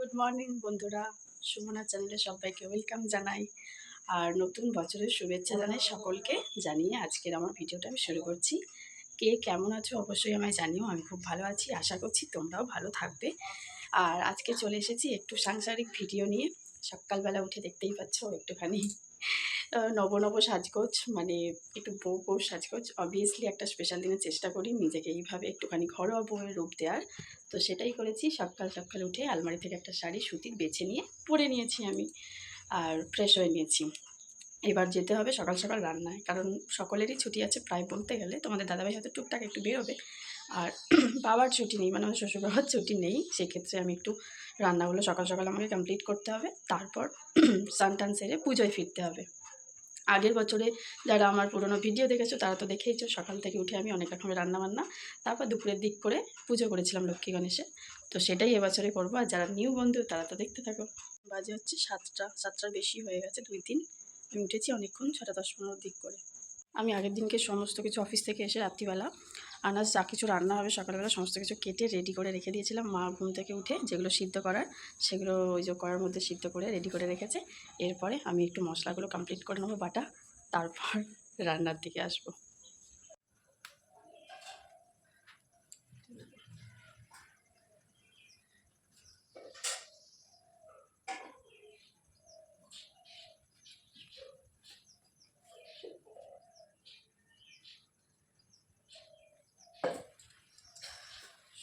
Good morning বন্ধুরা। সুমনা চ্যানেলে সবাইকে ওয়েলকাম জানাই। আর নতুন বছরের শুভেচ্ছা জানাই সকলকে। জানিয়ে আজকের আমার ভিডিওটা আমি শুরু করছি। কে কেমন আছো অবশ্যই আমায় জানিও, আমি খুব ভালো আছি, আশা করছি তোমরাও ভালো থাকবে। আর আজকে চলে এসেছি একটু সাংসারিক ভিডিও নিয়ে। সকালবেলা উঠে দেখতেই পাচ্ছ একটুখানি। আহ, নব নব সাজগোজ মানে একটু বউ বউ সাজগোজ। অবভিয়াসলি একটা স্পেশাল দিনের চেষ্টা করি নিজেকে এইভাবে একটুখানি ঘরোয়া বউয়ের রূপ দেওয়ার। তো সেটাই করেছি সকাল সকাল উঠে আলমারি থেকে একটা শাড়ি সুতির বেছে নিয়ে পরে নিয়েছি আমি আর ফ্রেশ হয়ে নিয়েছি। এবার যেতে হবে সকাল সকাল রান্নায়। কারণ সকলেরই ছুটি আছে প্রায় বলতে গেলে। তোমাদের দাদাভাই হয়তো টুকটাক একটু বেরোবে। আর বাবার ছুটি নেই মানে আমার শ্বশুর বাবার ছুটি নেই। সেক্ষেত্রে আমি একটু রান্নাগুলো সকাল সকাল আমাকে কমপ্লিট করতে হবে। তারপর স্নান টান সেরে পুজোয় ফিরতে হবে। আগের বছরে যারা আমার পুরনো ভিডিও দেখেছ, তারা তো দেখেইছো, সকাল থেকে উঠে আমি অনেক রকমের রান্না বান্না তারপর দুপুরের দিক করে পুজো করেছিলাম লক্ষ্মী গণেশে। তো সেটাই এবছরে করব। আর যারা নিউ বন্ধু, তারা তো দেখতে থাকো। বাজে হচ্ছে সাতটা, সাতটার বেশি হয়ে গেছে দুই দিন আমি উঠেছি অনেকক্ষণ, ছটা দশ পনেরো দিক করে। আমি আগের দিনকে সমস্ত কিছু অফিস থেকে এসে রাত্রিবেলা আনাজ যা কিছু রান্না হবে সকালবেলা সমস্ত কিছু কেটে রেডি করে রেখে দিয়েছিলাম। মা ঘুম থেকে উঠে যেগুলো সিদ্ধ করার সেগুলো ওই যে করার মধ্যে সিদ্ধ করে রেডি করে রেখেছে। এরপরে আমি একটু মশলাগুলো কমপ্লিট করে নেব বাটা, তারপর রান্নার দিকে আসব।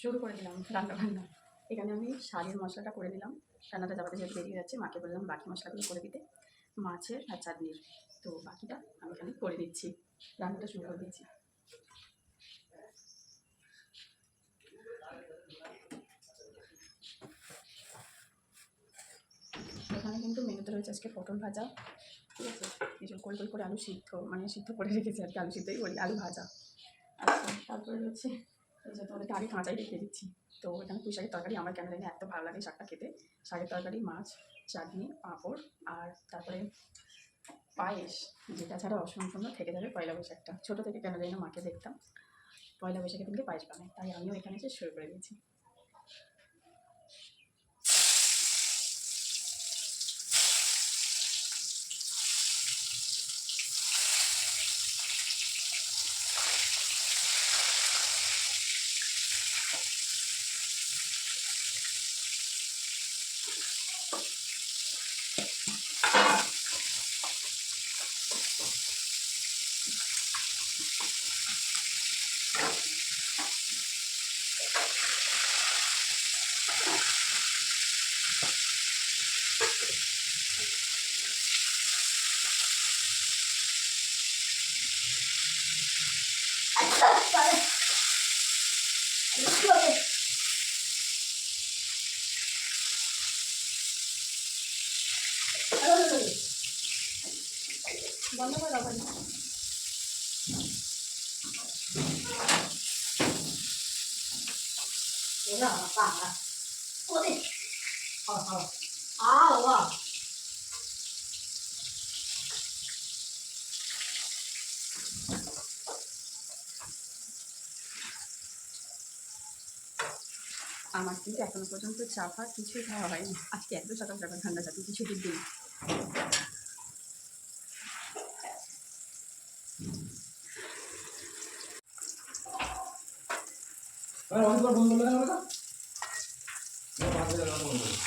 শুরু করে দিলাম, রান্না বান্না। এখানে আমি শাড়ির মশলাটা করে দিলাম। রান্নাটা যাবাতে যেহেতু বেরিয়ে যাচ্ছে, মাকে বললাম বাকি মশলাগুলো করে দিতে, মাছের আর চাটনির। তো বাকিটা আমি এখানে করে দিচ্ছি, রান্নাটা শুরু করে দিচ্ছি। এখানে কিন্তু মেনুতে রয়েছে আজকে পটল ভাজা, ঠিক আছে? যে গোল গোল করে আলু সিদ্ধ মানে সিদ্ধ করে রেখেছি আর কি, আলু সিদ্ধই বলি আলু ভাজা। আচ্ছা তারপরে রয়েছে এই যে তোমাদেরকে আগে কাঁচাই রেখে দিচ্ছি। তো এখানে পুঁই তরকারি আমার কেন জানি এত ভালো লাগে শাকটা খেতে। শাকের তরকারি, মাছ, চাটনি, পাঁপড়, আর তারপরে পায়েস, যেটা ছাড়া অসম্পূর্ণ থেকে যাবে পয়লা বৈশাখটা। ছোটো থেকে কেন জানি মাকে দেখতাম। পয়লা বৈশাখে দিনকে পায়েস বানায়, তাই আমিও এখানে এসে শুরু করে দিয়েছি। বন্ধ করে আ আমার কিন্তু এখনও পর্যন্ত চা ফা কিছুই খাওয়া হয়নি। আজকে এত সকাল সকাল ঠান্ডা চা কিছু দিই বন্ধ করলে কেন ওটা? ও বাদ দিয়ে দিলাম বন্ধ করে।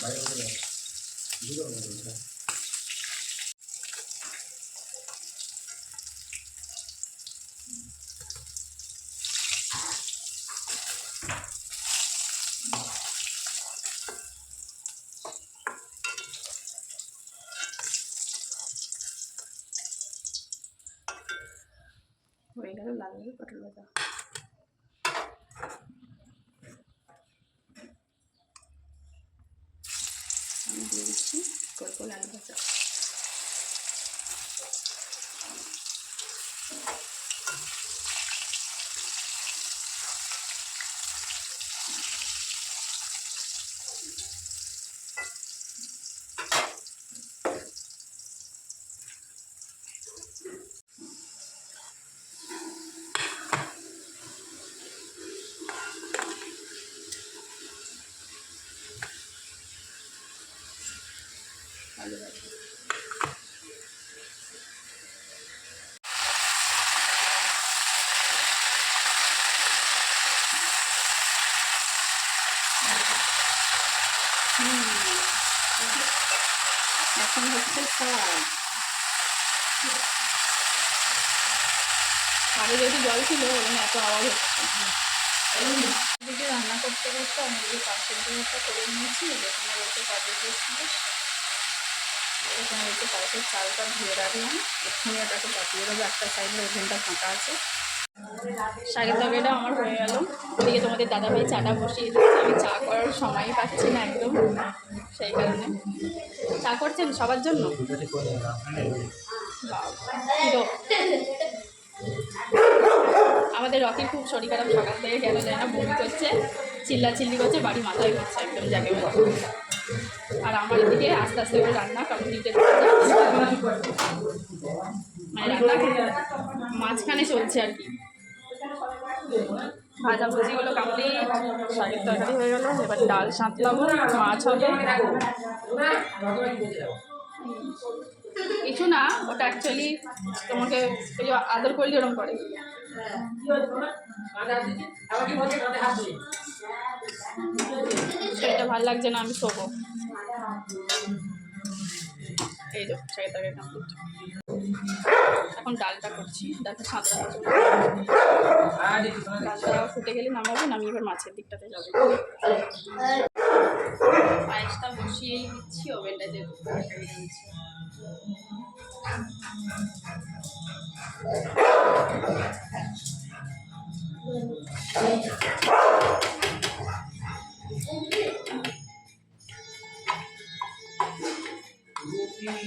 বাইরে চলে যাও। দুটো বন্ধ করে দাও। হয়ে গেল লাল লাল পটল ভাজা আমি দিয়ে দিচ্ছি গোল গোল ভাজা এখন হচ্ছে শাক আগে জল ছিল ওখানে এত আওয়াজ হচ্ছে। রান্না করতে করতে এদিকে পাশের দিকটা করে নিয়েছি, যেখানে রয়েছে কাজের ছিল এখানে রয়েছে পাশের চালটা ধুয়ে রাখলাম। এক্ষুনি ওটাকে চাপিয়ে দেবো, একটা সাইডে ওভেনটা ফাঁকা আছে। শাকের তরকারিটা আমার হয়ে গেল। ওদিকে তোমাদের দাদাভাই চাটা বসিয়ে দিচ্ছে। আমি চা করার সময়ই পাচ্ছি না একদম। সেই কারণে। চা করছেন সবার জন্য? আমাদের রকির খুব শরীর খারাপ সকাল থেকে গেল যায় না, বমি করছে চিল্লা চিল্লি করছে, বাড়ি মাথায় করছে একদম বলে আর আমার এদিকে আস্তে আস্তে করে রান্না কমপ্লিটেড মানে রান্না মাঝখানে চলছে আর কি। ভাজা ভুজিগুলো কমপ্লিট শাকের তরকারি হয়ে গেল, এবার ডাল সাঁতলাবো, মাছ হবে। কিছু না, ওটা অ্যাকচুয়ালি তোমাকে ওই আদর করলে ওরকম করে। সেটা ভালো লাগছে না, আমি শোবো। এই তো শাকের তরকারি কমপ্লিট এখন ডালটা করছি, ডালটা সাঁতরা ডালটা ফুটে গেলে নামাবো, নামিয়ে এবার মাছের দিকটাতে যাব। পায়েসটা বসিয়েই দিচ্ছি, ওভেনটা যে আমি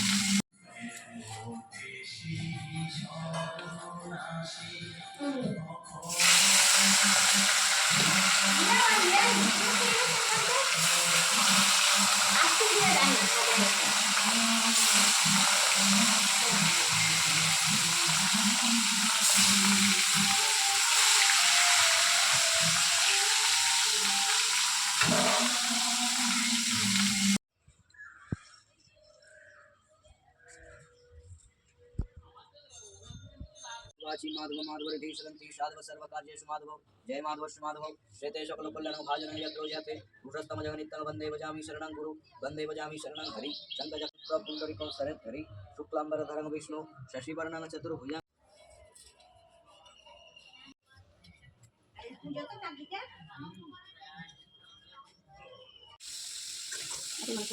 वाची माधव माधव माधव। जय माधव माधव। श्रेते सकलकल्याणं भाजनं यत्रो जाते पुरुषस्तम जगनित्यं वंदे भजामि शरणं गुरु। वंदे भजामि शरणं हरि। चन्द्रजगत्पुण्डरिकं शरत् हरि। शुक्लाम्बरधरं विष्णु। शशिवर्णं, चतुर्भुजं। पूजा तो कर दी क्या? তোমার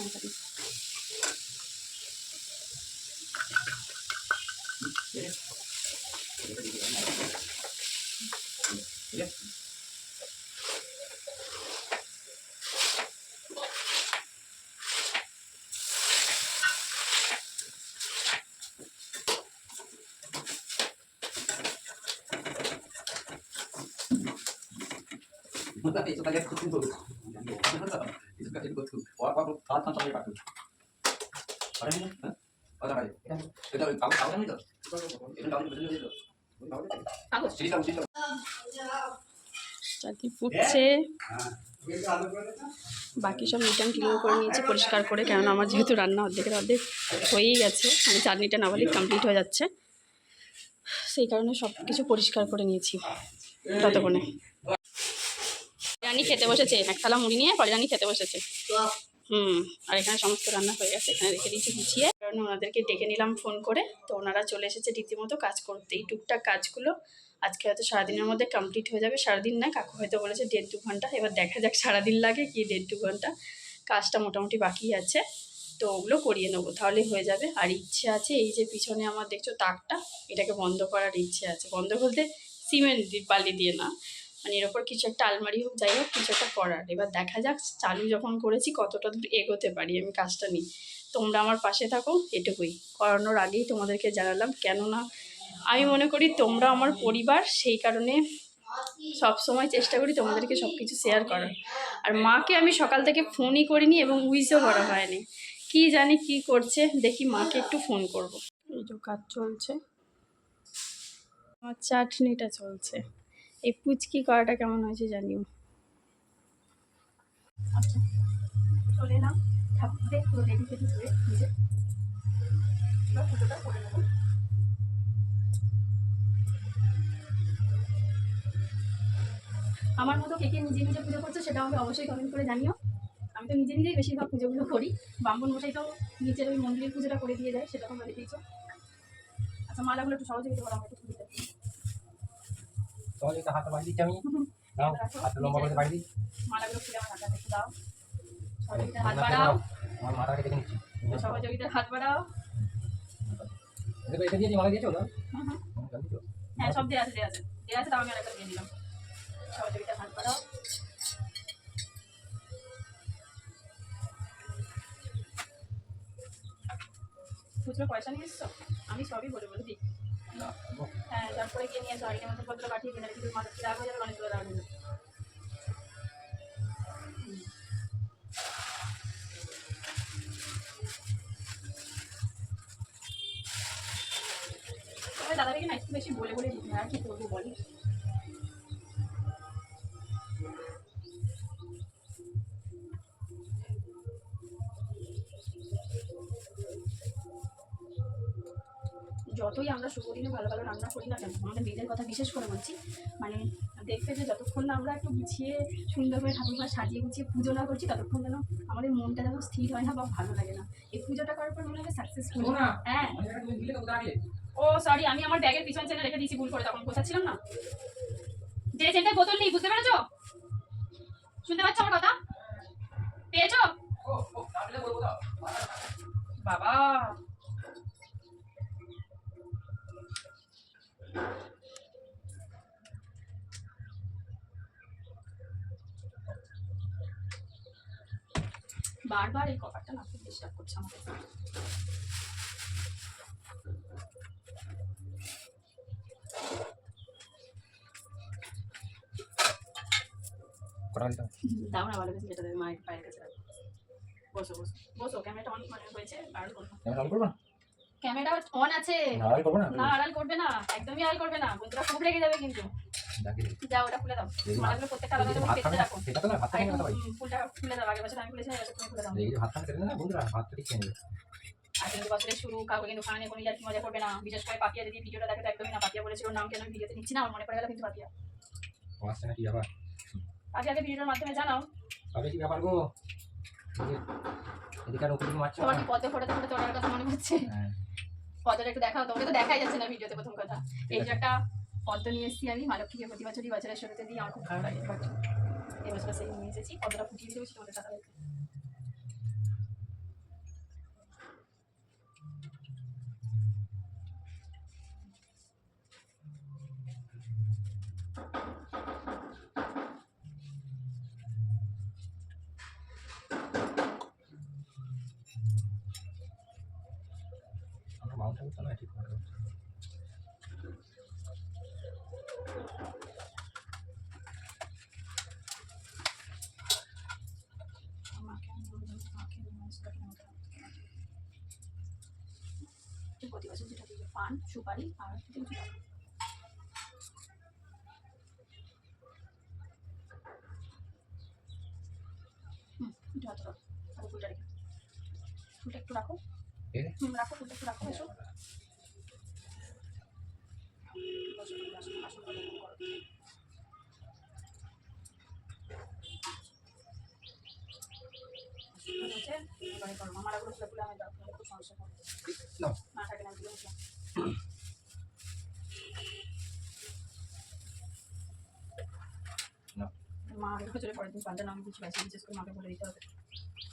ওটাকে এটা বাকি সব মিটান ক্লিন করে নিয়েছি পরিষ্কার করে কেন আমার যেহেতু রান্না অর্ধেকের অর্ধেক হয়েই গেছে আমি চাটনিটা নাবালি কমপ্লিট হয়ে যাচ্ছে সেই কারণে সব কিছু পরিষ্কার করে নিয়েছি ততক্ষণে রানি খেতে বসেছে। এক থালা মুড়ি নিয়ে পরে রানি খেতে বসেছে। হুম আর এখানে সমস্ত রান্না হয়ে গেছে। এখানে রেখে দিয়েছি গুছিয়ে। কারণ ওনাদেরকে ডেকে নিলাম ফোন করে। তো ওনারা চলে এসেছে রীতিমতো কাজ করতে। এই টুকটাক কাজগুলো আজকে হয়তো সারাদিনের মধ্যে কমপ্লিট হয়ে যাবে। সারাদিন না কাকু হয়তো বলেছে দেড় দু ঘণ্টা। এবার দেখা যাক সারাদিন লাগে কি দেড় দু ঘণ্টা। কাজটা মোটামুটি বাকি আছে। তো ওগুলো করিয়ে নেব। তাহলেই হয়ে যাবে। আর ইচ্ছে আছে এই যে পিছনে আমার দেখছ তাকটা এটাকে বন্ধ করার ইচ্ছে আছে। বন্ধ বলতে সিমেন্ট বালি দিয়ে না। মানে এর ওপর কিছু একটা আলমারি হোক, যাই হোক, কিছু একটা করার। এবার দেখা যাক চালু যখন করেছি, কতটা দূর এগোতে পারি আমি কাজটা নিই তোমরা আমার পাশে থাকো, এটুকুই। করানোর আগেই তোমাদেরকে জানালাম, কেননা আমি মনে করি তোমরা আমার পরিবার, সেই কারণে সব সময় চেষ্টা করি তোমাদেরকে সব কিছু শেয়ার করার। আর মাকে আমি সকাল থেকে ফোনই করিনি এবং উইসও করা হয়নি। কি জানি কি করছে, দেখি মাকে একটু ফোন করব। এই তো কাজ চলছে। আমার চাটনিটা চলছে। এই পুচকি করাটা কেমন হয়েছে জানিও। আচ্ছা চলে এলাম। আমার মতো কে কে নিজে নিজে পুজো করছে সেটা আমাকে অবশ্যই কমেন্ট করে জানিও। আমি তো নিজে নিজেই বেশিরভাগ পুজোগুলো করি। বামন মশাই তো নিচের ওই মন্দিরের পুজোটা করে দিয়ে যায় সেটা তোমরা দেখেইছো। আচ্ছা মালাগুলো একটু সহযোগিতা করো আমাকে তোমার একটা হাতটা বাড়ি দিচ্ছি আমি। দাও হাতটা লম্বা করে বাড়ি খুলে আমার হাতে একটু দাও। সহযোগিতার হাত বাড়াও। আমার মাথাকে দেখে নিচ্ছি। সহযোগিতার হাত বাড়াও। এটা দিয়ে মালা দিয়েছ না? হ্যাঁ সব দেওয়া আছে দেওয়া আছে। দেওয়া আছে তাও আমি আরেকটা দিয়ে দিলাম। সহযোগিতার হাত বাড়াও। খুচরো পয়সা নিয়ে এসছো? আমি সবই বলে বলে দিই হ্যাঁ তারপরে গিয়ে নিয়ে আসো আগে মতো পত্র পাঠিয়ে দিন আর কিছু মাথা রাগ হয়ে যাবে, অনেকগুলো রাগ হয়ে যাবে। যতই আমরা শুভ দিনে ভালো ভালো রান্না করি না কেন আমাদের মেয়েদের কথা বিশেষ করে বলছি মানে দেখতে যে যতক্ষণ না আমরা একটু গুছিয়ে সুন্দর করে ঠাকুর ঘর সাজিয়ে গুছিয়ে পুজো না করছি ততক্ষণ যেন আমাদের মনটা যেন স্থির হয় না বা ভালো লাগে না। এই পুজোটা করার পর মনে হবে সাকসেসফুল হ্যাঁ। ও সরি আমি আমার ব্যাগের পিছন চেনে রেখে দিয়েছি ভুল করে তখন বোঝাচ্ছিলাম না। যে চেনটায় বোতল নেই বুঝতে পেরেছ? শুনতে পাচ্ছ আমার কথা? পেয়েছ? বাবা বারবার এই কভারটা না খুব ডিস্টার্ব করছে আমাকে কটা দাও না ভালো কিছু যেটা দেবে কাছে বসো বসো। বসো ক্যামেরাটা অন মানে হয়েছে আর করো ক্যামেরা অন করব? না ক্যামেরা অন আছে। না আড়াই করব না না আড়াল করবে না একদমই আড়াল করবে না। বন্ধুরা খুব রেগে যাবে কিন্তু। যাও ওটা খুলে দাও। মালাগুলো প্রত্যেকটা আলাদা করে খাবে রাখো। সেটা তো না ভাত খাবে না ভাই। ফুলটা খুলে দাও আগে বছর আমি খুলেছি এবার তুমি খুলে দাও। এই ভাত খাবে না বন্ধুরা ভাতটা খেয়ে নেবে কিন্তু বছরের শুরু কাউকে কিন্তু নিয়ে কোনো ইয়ার্কি মজা করবে না। বিশেষ করে পাপিয়া যদি ভিডিওটা দেখে তো একদমই না। পাপিয়া বলেছিল ওর নাম কেন আমি ভিডিওতে নিচ্ছি না আমার মনে পড়ে গেল কিন্তু পাপিয়া। ও আসছে নাকি আবার? পাপিয়াকে ভিডিওর মাধ্যমে জানাও। তবে কি ব্যাপার গো? এদিকে আর উপরে মারছো তোমার কি পদ্ম ফোটাতে ফোটাতে ওটার কথা মনে হচ্ছে? হ্যাঁ। পদ্মটা একটু দেখাও তোমাকে তো দেখাই যাচ্ছে না ভিডিওতে প্রথম কথা। এই যে একটা পদ্ম নিয়ে এসেছি আমি মা লক্ষ্মীকে প্রতি বছরই বছরের শুরুতে দিই আমার খুব ভালো লাগে। এবছর এই বছর সেই নিয়ে এসেছি পদ্মটা ফুটিয়ে দিয়েছি তোমাদের টাকা আমার মাংস না ঠিক করে পান সুপারি আর এবারে করো মালাগুলো খুলে খুলে আমি দাও তাহলে খুব সমস্যা নাও। না। থাকে না। মা আগের বছরে পরের দিন পাল্টে আমি কিছু আছে বিশেষ করে মাকে বলে দিতে হবে।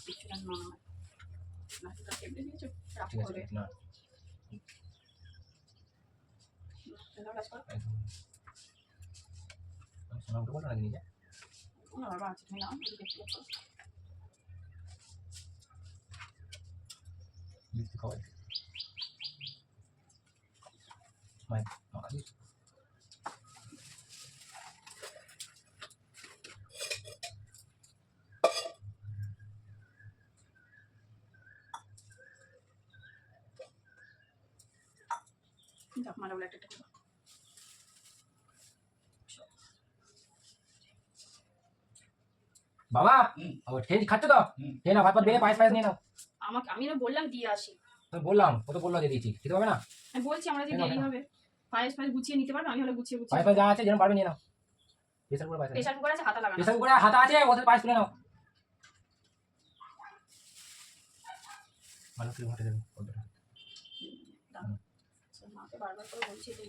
কিছু না না না। না বাবা আছে তুমি নাও মালাগুলো একটা একটা খাও। বাবা। ও খেয়ে খাচ্ছ তো। খেয়ে না ভাত ভাত বেড়ে পায়েস পায়েস নিয়ে নাও আমাকে আমি না বললাম দিয়ে আসি আমি বললাম ও তো বলল দিয়ে দিয়েছি খেতে হবে না? আমি বলছি আমরা যে দেরি হবে পায়েস ফায়েস গুছিয়ে নিতে পারবে আমি হলে গুছিয়ে গুছিয়ে। পায়েস পায়েস যা আছে যেন পারবে নিয়ে নাও। প্রেসার করে পায়েস প্রেশার কুকার আছে হাতা লাগানো প্রেসার করে হাতা আছে ওদের পায়েস তুলে নাও। ভালো করে ঘটে দেবে ওদের। মাকে বারবার করে বলছি যে।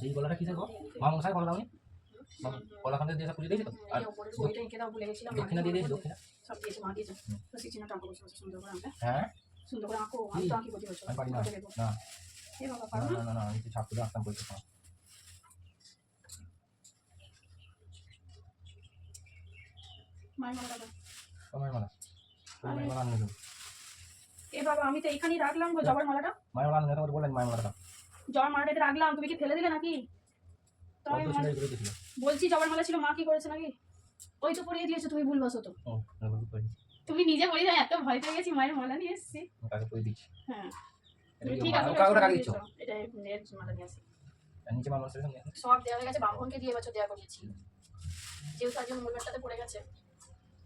যেই গলাটা কিসের গো মা মশাই কলা দাওনি? কলা দিয়ে পুজো দিয়েছি তো? আর এই ওপরে বইটা এঁকে দাও ভুলে দক্ষিণা দিয়ে দিয়েছি দক্ষিণা? সব দিয়েছে মা দিয়েছে। তো সুন্দর করে হ্যাঁ? সুন্দর করে আঁকো আমি তো আঁকি না। এ বাবা পারো না? না না আমি তো ছাপ তুলে আসতাম বলতে মায়ের মায়ের মালা মায়ের মালা আনলে এ বাবা আমি তো এইখানেই রাখলাম গো জবার মালাটা। মায়ের মালা আনলে তোমাকে বললেন মায়ের মালাটা জবার মালাটা এতে রাখলাম তুমি কি ফেলে দিলে নাকি? বলছি জবার মালা ছিল মা কি করেছে নাকি? ওই তো পরিয়ে দিয়েছ তুমি ভুল বসো তো ও তুমি নিজে বলি না এত ভয় পেয়ে গেছি মায়ের মালা নিয়ে এসেছি। কাকে করে দিচ্ছি? হ্যাঁ। ঠিক আছে কাকে করে কাকে দিচ্ছ? এটা মালা নিয়ে আসি নিচে সব দেওয়া হয়ে গেছে ব্রাহ্মণকে দিয়ে বছর দেওয়া করিয়েছি যেহেতু আজকে মূলঘাটটাতে পড়ে গেছে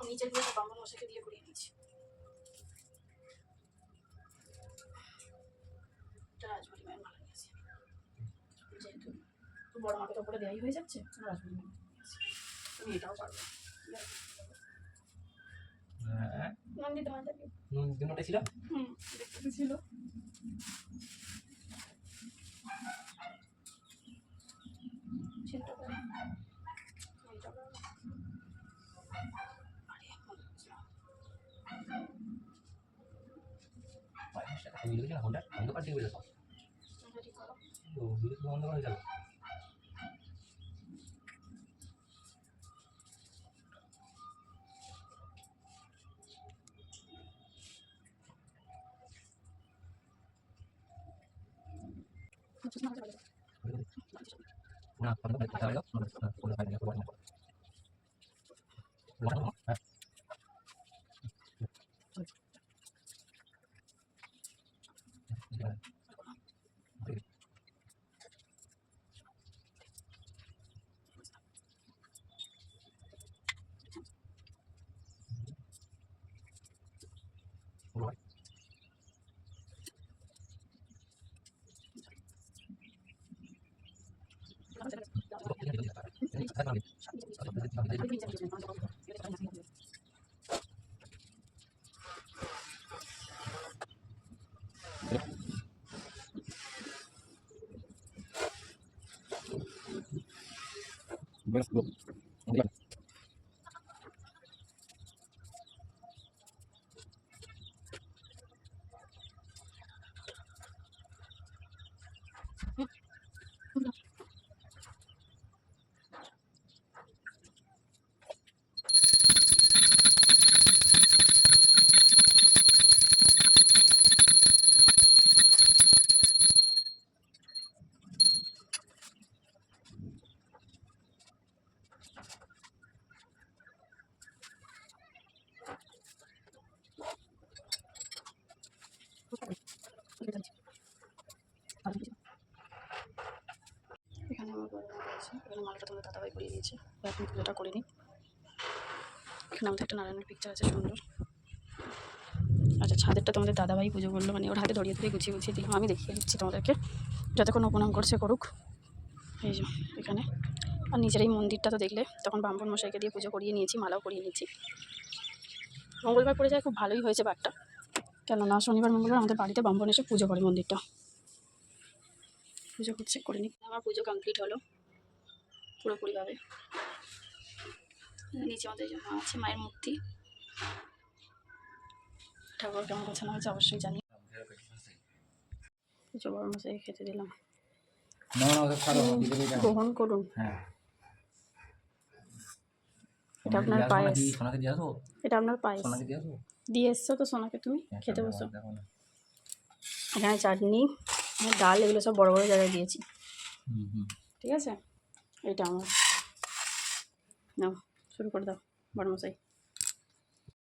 নিচেরগুলো সব ব্রাহ্মণ মশাইকে দিয়ে করিয়ে দিয়েছি রাজবাড়ি মায়ের মালা নিয়েছি যেহেতু তো বড় মাকে তো উপরে দেওয়াই হয়ে যাচ্ছে রাজবাড়ি মায়ের মালা তুমি এটাও পারবে। হ্যাঁ নন্দিত মাতাকে নুন দিনটা ছিল হুম দেখতে ছিল ছিলটা করে। এইটা করে। আরে, হচ্ছে না। মায়ের সাথে ভিডিও দেখি না হোল্ডার বন্ধ করে দিয়ে বলেছ এটা ঠিক করো। তো ভিডিও বন্ধ করে গেল না বন্ধ করে দিতে হবে না বন্ধ করে দিতে হবে হ্যাঁ এখানে আমার বড় মা রয়েছে এখানে মালাটা তোমাদের দাদাভাই করিয়ে দিয়েছে। এখন পুজোটা করে নিই। এখানে আমাদের একটা নারায়ণের পিকচার আছে, সুন্দর। আচ্ছা ছাদেরটা তোমাদের দাদাভাই পুজো করল মানে ওর হাতে ধরিয়ে ধরে গুছিয়ে গুছিয়ে দিই আমি দেখিয়ে দিচ্ছি তোমাদেরকে। যতক্ষণ প্রণাম করছে করুক। এই যে, এখানে। আর নিজের এই মন্দিরটা তো দেখলে, তখন ব্রাহ্মণ মশাইকে দিয়ে পুজো করিয়ে নিয়েছি, মালাও করিয়ে নিয়েছি। মঙ্গলবার পড়ে যায়, খুব ভালোই হয়েছে বারটা কেননা শনিবার, মঙ্গলবার আমাদের বাড়িতে ব্রাহ্মণ এসে পুজো করে মন্দিরটা। পুজো করছে করে নি আমার পুজো কমপ্লিট হলো। পুরোপুরিভাবে নিচে আমাদের আছে মায়ের মূর্তি। ঠাকুর কেমন গোছানো হয়েছে অবশ্যই জানি। পুজো বড় মশাই খেতে দিলাম। গ্রহণ করুন। হ্যাঁ। এটা আপনার পায়েস। এটা আপনার পায়েস। দিয়ে এসছো তো সোনাকে তুমি? হ্যাঁ, খেতে বসো। এখানে চাটনি ডাল এগুলো সব বড় বড় জায়গায় দিয়েছি। ঠিক আছে? এটা আমার। নাও শুরু করে দাও বড় মশাই।